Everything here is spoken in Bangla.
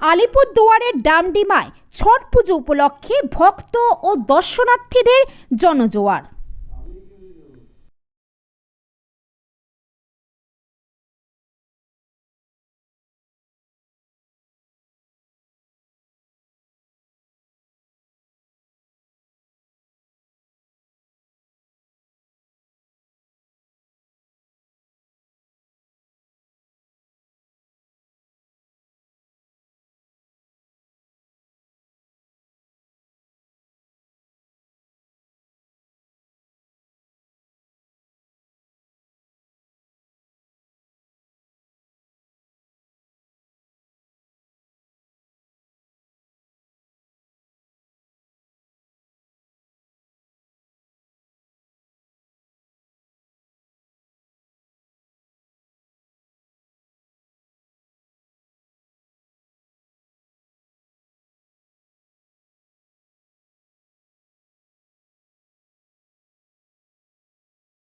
আলিপুরদুয়ারের ডামডিমায় ছট পুজো উপলক্ষে ভক্ত ও দর্শনার্থীদের জনজোয়ার।